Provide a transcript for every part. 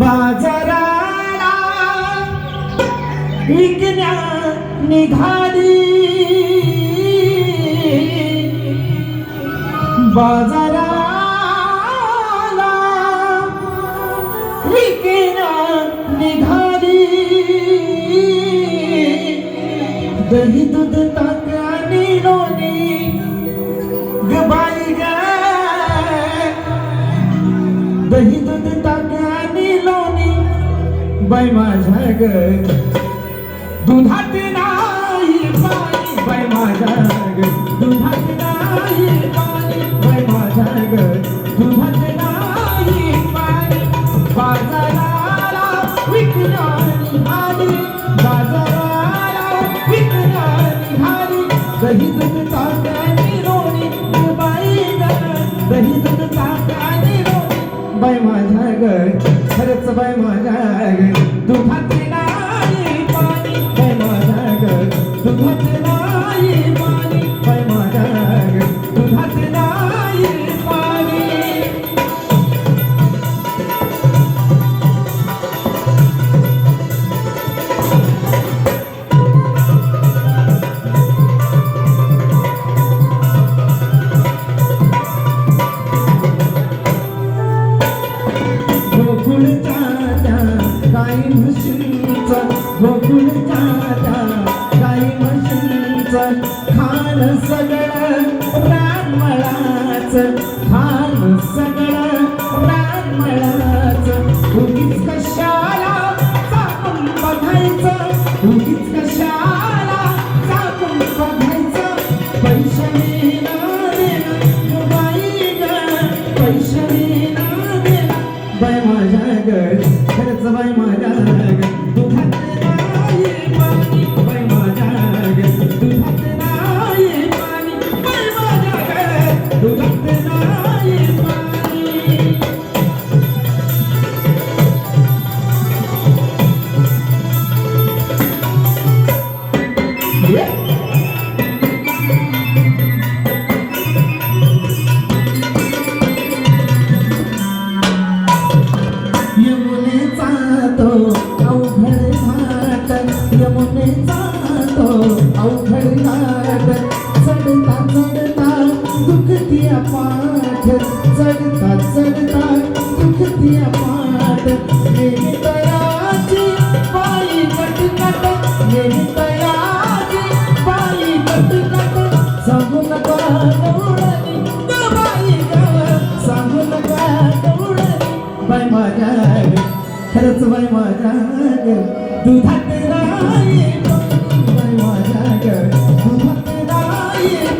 बाजाराला विकण्या निघाली. बाजाराला विकण्या निघाली. दही दूध ताक लोणी दही दूध बाई माझ्या ग दुधात नाही पाणी बाई माझ्या ग दुधात नाही पाणी बाई माझ्या ग दुधात नाही पाणी बाजाराला विकणारी आली बाजाराला विकणारी आली दही दूध ताक Da da. अवघड चढता चढता दुखती पाठ चढता चढता दुखती पाठ. नेहमी तयाची पायी कटकट नेहमी तयाची पायी कटकट. सांगू नका गवळणी बाई सांगू नका बाय माझ्या खरंच बाय माझ्या दुधात राय Yeah.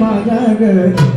माझ्या ग